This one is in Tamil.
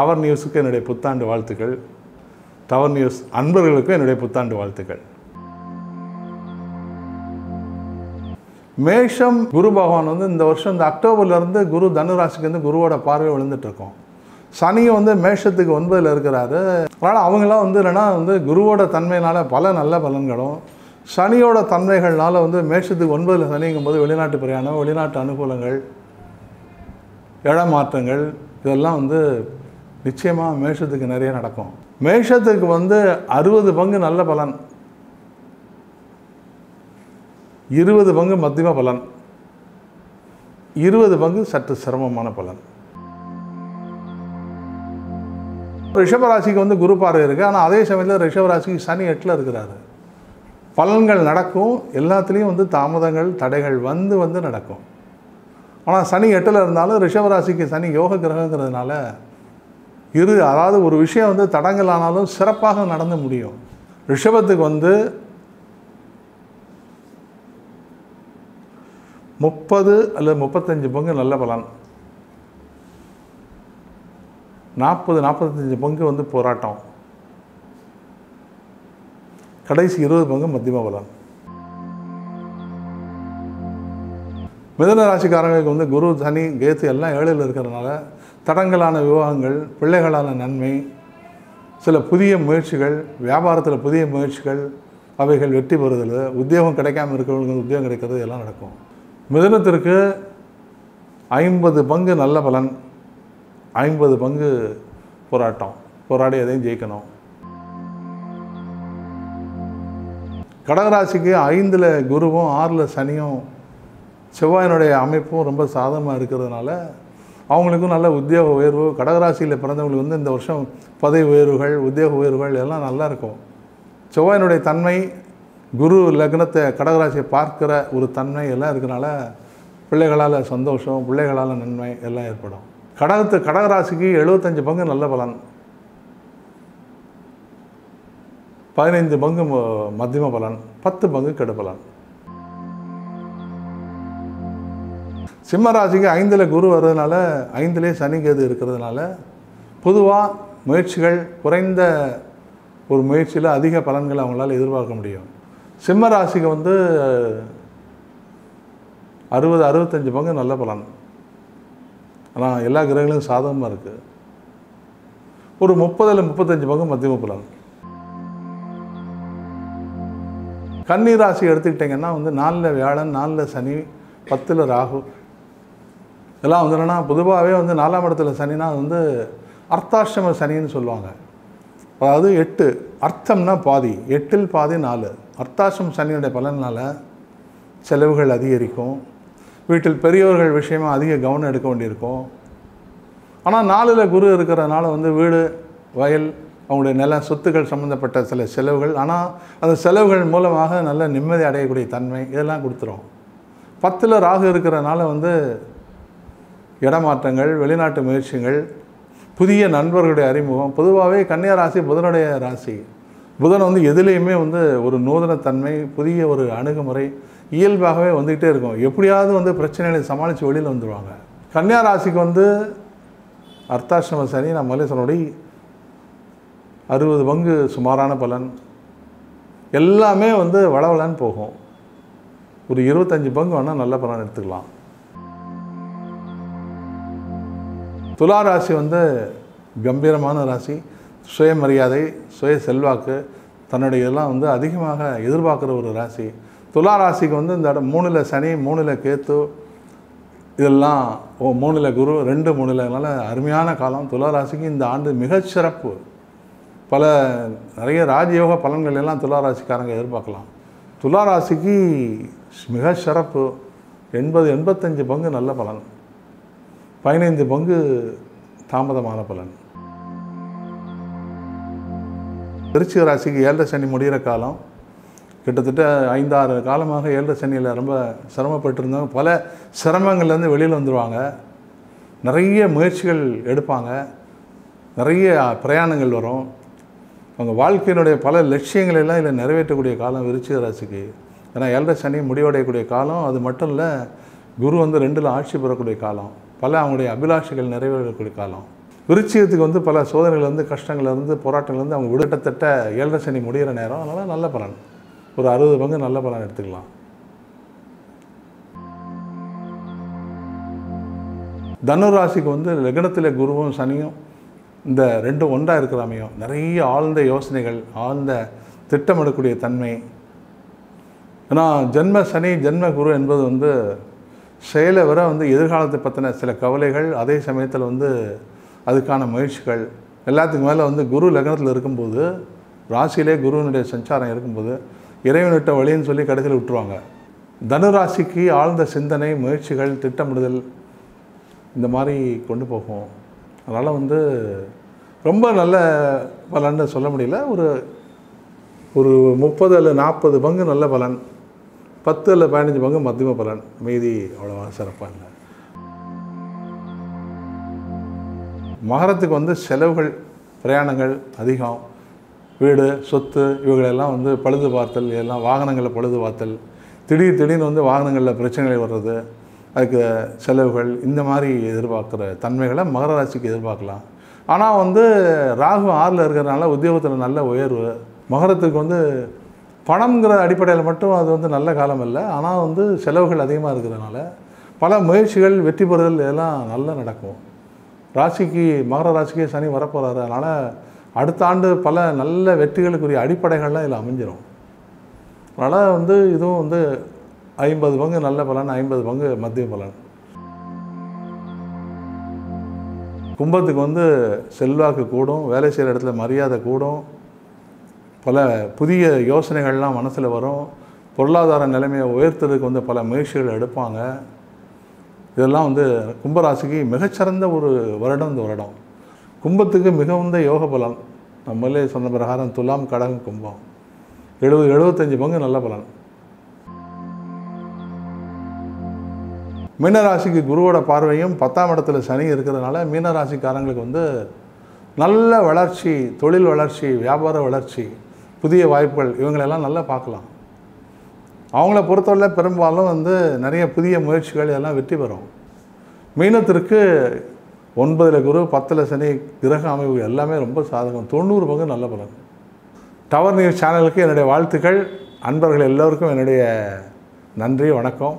டவர் நியூஸுக்கு என்னுடைய புத்தாண்டு வாழ்த்துக்கள். டவர் நியூஸ் அன்பர்களுக்கும் என்னுடைய புத்தாண்டு வாழ்த்துக்கள். மேஷம் குரு பகவான் வந்து இந்த வருஷம் இந்த அக்டோபர்லேருந்து குரு தனுராசிக்கு வந்து குருவோட பார்வை விழுந்துட்டுருக்கோம் சனியும் வந்து மேஷத்துக்கு ஒன்பதில் இருக்கிறாரு. அதனால் அவங்களாம் வந்து என்னென்னா வந்து குருவோட தன்மையினால் பல நல்ல பலன்களும் சனியோட தன்மைகள்னால் வந்து மேஷத்துக்கு ஒன்பதில் சனிங்கும் போது வெளிநாட்டு பிரயாணம் வெளிநாட்டு அனுகூலங்கள் இடமாற்றங்கள் இதெல்லாம் வந்து நிச்சயமாக மேஷத்துக்கு நிறைய நடக்கும். மேஷத்துக்கு வந்து அறுபது பங்கு நல்ல பலன். இருபது பங்கு மத்தியம பலன். இருபது பங்கு சற்று சிரமமான பலன். ரிஷபராசிக்கு வந்து குரு பார்வை இருக்குது ஆனால் அதே சமயத்தில் ரிஷபராசிக்கு சனி எட்டில் இருக்கிறாரு. பலன்கள் நடக்கும். எல்லாத்துலேயும் வந்து தாமதங்கள் தடைகள் வந்து வந்து நடக்கும். ஆனால் சனி எட்டில் இருந்தாலும் ரிஷபராசிக்கு சனி யோக கிரகங்கிறதுனால இரு அதாவது ஒரு விஷயம் வந்து தடங்கள் ஆனாலும் சிறப்பாக நடந்து முடியும். ரிஷபத்துக்கு வந்து முப்பது அல்லது முப்பத்தஞ்சு பங்கு நல்ல பலன். நாற்பது நாற்பத்தஞ்சு பங்கு வந்து போராட்டம். கடைசி இருபது பங்கு மத்தியம பலன். மிதன ராசிக்காரங்களுக்கு வந்து குரு சனி கேத்து எல்லாம் ஏழில் இருக்கிறதுனால தடங்கலான விவாகங்கள் பிள்ளைகளான நன்மை சில புதிய முயற்சிகள் வியாபாரத்தில் புதிய முயற்சிகள் அவைகள் வெற்றி பெறுதல் உத்தியோகம் கிடைக்காம இருக்கிறவங்களுக்கு உத்தியோகம் கிடைக்கிறது எல்லாம் நடக்கும். மிதனத்திற்கு ஐம்பது பங்கு நல்ல பலன் ஐம்பது பங்கு போராட்டம். போராடி எதையும் ஜெயிக்கணும். கடகராசிக்கு ஐந்தில் குருவும் ஆறில் சனியும் செவ்வாயினுடைய அமைப்பும் ரொம்ப சாதகமாக இருக்கிறதுனால அவங்களுக்கும் நல்ல உத்தியோக உயர்வு. கடகராசியில் பிறந்தவங்களுக்கு வந்து இந்த வருஷம் பதவி உயர்வுகள் உத்தியோக உயர்வுகள் எல்லாம் நல்லா இருக்கும். செவ்வாயினுடைய தன்மை குரு லக்னத்தை கடகராசியை பார்க்கிற ஒரு தன்மை எல்லாம் இருக்கிறனால பிள்ளைகளால் சந்தோஷம் பிள்ளைகளால் நன்மை எல்லாம் ஏற்படும். கடகத்து கடகராசிக்கு எழுபத்தஞ்சு பங்கு நல்ல பலன். பதினைந்து பங்கு ம- மத்தியம பலன். பத்து பங்கு கெடுபலன் சிம்ம ராசிக்கு ஐந்தில் குரு வர்றதுனால ஐந்திலே சனி கேது இருக்கிறதுனால பொதுவாக முயற்சிகள் குறைந்த ஒரு முயற்சியில் அதிக பலன்களை அவங்களால் எதிர்பார்க்க முடியும். சிம்ம ராசிக்கு வந்து அறுபது அறுபத்தஞ்சு பங்கு நல்ல பலன். ஆனால் எல்லா கிரகங்களும் சாதகமாக இருக்குது ஒரு முப்பதில் முப்பத்தஞ்சு பங்கு மத்தியம பலன். கன்னி ராசி எடுத்துக்கிட்டிங்கன்னா வந்து நாலில் வியாழன் நாலில் சனி பத்தில் ராகு இதெல்லாம் வந்து என்னென்னா பொதுவாகவே வந்து நாலாம் இடத்துல சனினா அது வந்து அர்த்தாஷ்டம சனின்னு சொல்லுவாங்க. அதாவது எட்டு அர்த்தம்னா பாதி எட்டில் பாதி நாலு. அர்த்தாஷ்டம சனியுடைய பலனால் செலவுகள் அதிகரிக்கும். வீட்டில் பெரியவர்கள் விஷயமா அதிக கவனம் எடுக்க வேண்டியிருக்கும். ஆனால் நாலில் குரு இருக்கிறதுனால வந்து வீடு வயல் அவங்களுடைய நில சொத்துக்கள் சம்மந்தப்பட்ட சில செலவுகள். ஆனால் அந்த செலவுகள் மூலமாக நல்ல நிம்மதி அடையக்கூடிய தன்மை இதெல்லாம் கொடுத்துரும். பத்தில் ராகு இருக்கிறனால வந்து இடமாற்றங்கள் வெளிநாட்டு முயற்சிகள் புதிய நண்பர்களுடைய அறிமுகம். பொதுவாகவே கன்னியா ராசி புதனுடைய ராசி. புதன் வந்து எதுலேயுமே வந்து ஒரு நூதனத்தன்மை புதிய ஒரு அணுகுமுறை இயல்பாகவே வந்துக்கிட்டே இருக்கும். எப்படியாவது வந்து பிரச்சனைகளை சமாளித்து வெளியில் வந்துடுவாங்க கன்னியா ராசிக்கு வந்து அர்த்தாசிரம சனி நான் முதலே சொன்னபடி அறுபது பங்கு சுமாரான பலன். எல்லாமே வந்து வளவலன்னு போகும். ஒரு இருபத்தஞ்சு பங்கு வேணால் நல்ல பலன் எடுத்துக்கலாம். துலா ராசி வந்து கம்பீரமான ராசி சுயமரியாதை சுய செல்வாக்கு தன்னுடைய இதெல்லாம் வந்து அதிகமாக எதிர்பார்க்குற ஒரு ராசி. துலா ராசிக்கு வந்து இந்த இடம் மூணில் சனி மூணில் கேத்து இதெல்லாம் ஓ மூணில் குரு ரெண்டு மூணுலனால அருமையான காலம். துலா ராசிக்கு இந்த ஆண்டு மிகச்சிறப்பு பல நிறைய ராஜயோக பலன்கள் எல்லாம் துலா ராசிக்காரங்க எதிர்பார்க்கலாம். துலா ராசிக்கு மிக சிறப்பு. எண்பது எண்பத்தஞ்சு பங்கு நல்ல பலன். பதினைந்து பங்கு தாமதமான பலன். விருச்சிக ராசிக்கு ஏழரை சனி முடிகிற காலம் கிட்டத்தட்ட ஐந்தாறு காலமாக ஏழரை சனியில் ரொம்ப சிரமப்பட்டிருந்தவங்க பல சிரமங்கள்லேருந்து வெளியில் வந்துடுவாங்க நிறைய முயற்சிகள் எடுப்பாங்க. நிறைய பிரயாணங்கள் வரும். அவங்க வாழ்க்கையினுடைய பல லட்சியங்களை எல்லாம் இதில் நிறைவேற்றக்கூடிய காலம் விருச்சிக ராசிக்கு. ஏன்னா ஏழரை சனி முடிவடையக்கூடிய காலம் அது மட்டும் இல்லை குரு வந்து ரெண்டில் ஆட்சி பெறக்கூடிய காலம். பல அவங்களுடைய அபிலாஷைகள் நிறைவேறக்கூடிய காலம் விருச்சிகத்துக்கு வந்து பல சோதனைகள்லேருந்து கஷ்டங்கள்லேருந்து போராட்டங்கள்லேருந்து அவங்க விடுகிட்டத்தட்ட ஏழரை சனி முடிகிற நேரம். அதனால் நல்ல பலன். ஒரு அறுபது பங்கு நல்ல பலன் எடுத்துக்கலாம். தனுராசிக்கு வந்து லக்னத்தில் குருவும் சனியும் இந்த ரெண்டும் ஒன்றாக இருக்கிறாமையும் நிறைய ஆழ்ந்த யோசனைகள் ஆழ்ந்த திட்டமிடக்கூடிய தன்மை. ஏன்னா ஜென்ம சனி ஜென்ம குரு என்பது வந்து செயலை வர வந்து எதிர்காலத்தை பற்றின சில கவலைகள் அதே சமயத்தில் வந்து அதுக்கான முயற்சிகள் எல்லாத்துக்கு மேலே வந்து குரு லக்னத்தில் இருக்கும்போது ராசியிலே குருவினுடைய சஞ்சாரம் இருக்கும்போது இறைவனிட்ட வழின்னு சொல்லி கடைசியில் விட்டுருவாங்க. தனுராசிக்கு ஆழ்ந்த சிந்தனை முயற்சிகள் திட்டமிடுதல் இந்த மாதிரி கொண்டு போகும். அதனால் வந்து ரொம்ப நல்ல பலன்னு சொல்ல முடியல. ஒரு ஒரு முப்பது அல்ல நாற்பது பங்கு நல்ல பலன். பத்து அல்ல பதினஞ்சு பங்கு மத்தியம பலன். மீதி அவ்வளோவா சிறப்பாக இல்லை. மகரத்துக்கு வந்து செலவுகள் பிரயாணங்கள் அதிகம். வீடு சொத்து இவைகளெல்லாம் வந்து பழுது பார்த்தல் இதெல்லாம் வாகனங்களில் பழுது பார்த்தல். திடீர் திடீர்னு வந்து வாகனங்களில் பிரச்சனைகள் வர்றது அதுக்கு செலவுகள் இந்த மாதிரி எதிர்பார்க்குற தன்மைகளை மகர ராசிக்கு எதிர்பார்க்கலாம். ஆனால் வந்து ராகு ஆறில் இருக்கிறதுனால உத்தியோகத்தில் நல்ல உயர்வு. மகரத்துக்கு வந்து பணம்ங்கிற அடிப்படையில் மட்டும் அது வந்து நல்ல காலம் இல்லை. ஆனால் வந்து செலவுகள் அதிகமாக இருக்கிறதுனால பல முயற்சிகள் வெற்றி பெறுதல் இதெல்லாம் நல்லா நடக்கும். ராசிக்கு மகர ராசிக்கே சனி வரப்போகிறாரு அதனால் அடுத்த ஆண்டு பல நல்ல வெற்றிகளுக்குரிய அடிப்படைகள்லாம் இதில் அமைஞ்சிடும் அதனால் வந்து இதுவும் வந்து ஐம்பது பங்கு நல்ல பலன் ஐம்பது பங்கு மத்திய பலன். கும்பத்துக்கு வந்து செல்வாக்கு கூடும் வேலை செய்கிற இடத்துல மரியாதை கூடும். பல புதிய யோசனைகள்லாம் மனசில் வரும். பொருளாதார நிலைமையை உயர்த்துறதுக்கு வந்து பல முயற்சிகள் எடுப்பாங்க. இதெல்லாம் வந்து கும்பராசிக்கு மிகச்சிறந்த ஒரு வருடம் இந்த வருடம். கும்பத்துக்கு மிகுந்த யோக பலன். நம்மளே சொன்ன பிரகாரம் துலாம் கடகம் கும்பம். எழுபது எழுபத்தஞ்சு பங்கு நல்ல பலன். மீனராசிக்கு குருவோட பார்வையும் பத்தாம் இடத்துல சனி இருக்கிறதுனால மீனராசிக்காரங்களுக்கு வந்து நல்ல வளர்ச்சி தொழில் வளர்ச்சி வியாபார வளர்ச்சி புதிய வாய்ப்புகள் இவங்களெல்லாம் நல்லா பார்க்கலாம். அவங்கள பொறுத்தவரை பெரும்பாலும் வந்து நிறைய புதிய முயற்சிகள் இதெல்லாம் வெற்றி பெறும். மீனத்திற்கு ஒன்பதில் குரு பத்தில் சனி கிரக அமைவு எல்லாமே ரொம்ப சாதகம். தொண்ணூறு பங்கு நல்ல பலன். டவர் நியூஸ் சேனலுக்கு என்னுடைய வாழ்த்துக்கள். அன்பர்கள் எல்லோருக்கும் என்னுடைய நன்றி வணக்கம்.